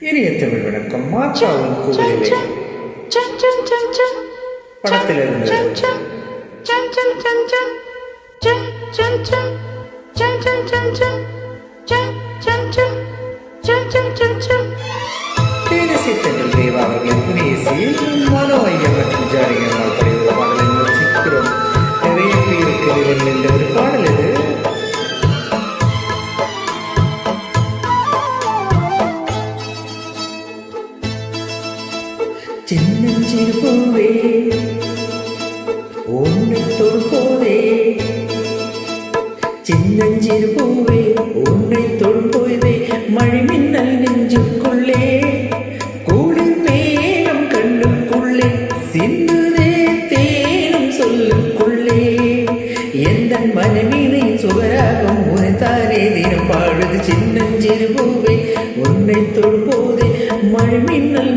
இனிய தமிழ் வணக்கம் மாற்றாவின் கோவிலே படத்திலிருந்து தேனிசை தென்றல் தேவா அவர்களின் புனியசியில் மனோ ஐயம் மற்றும் சின்னஞ்சிறு பூவே ஒன்று தொடுப்போதே சின்னஞ்சிறு பூவே உன்னை தொடுப்போதே மழை மின்னல் நெஞ்சுக்குள்ளே குளிர் மேகம் கண்ணுக்குள்ளே சிந்துதே தேனும் சொல்லுக்குள்ளே எந்த மனமீனை சுவராகும் உனைத்தானே தினம் பாடுது சின்னஞ்சிறு பூவே உன்னை தொடுப்போதே மழை மின்னல்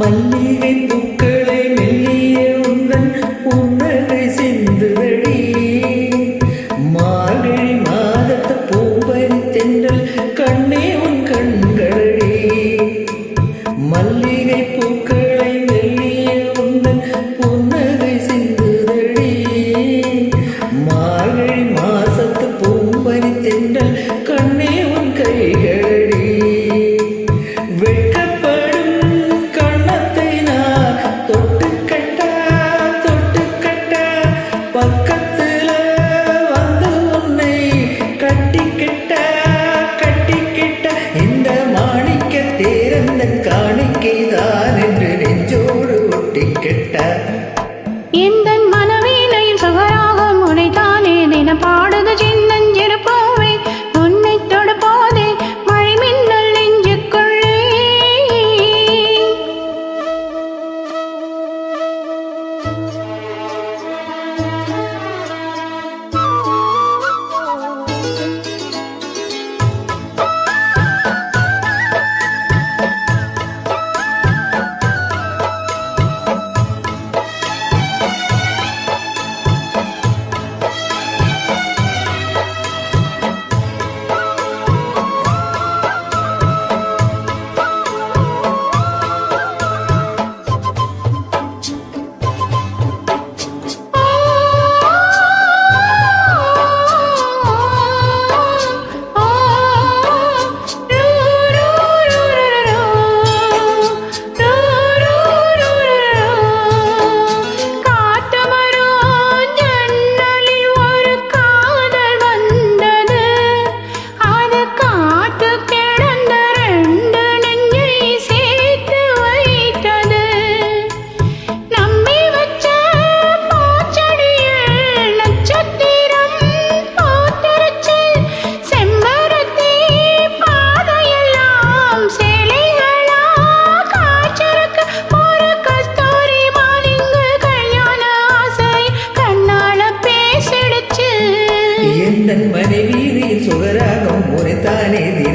மல்லிகை பூக்களை மெல்லிய உங்கள் உன் சுகராகம்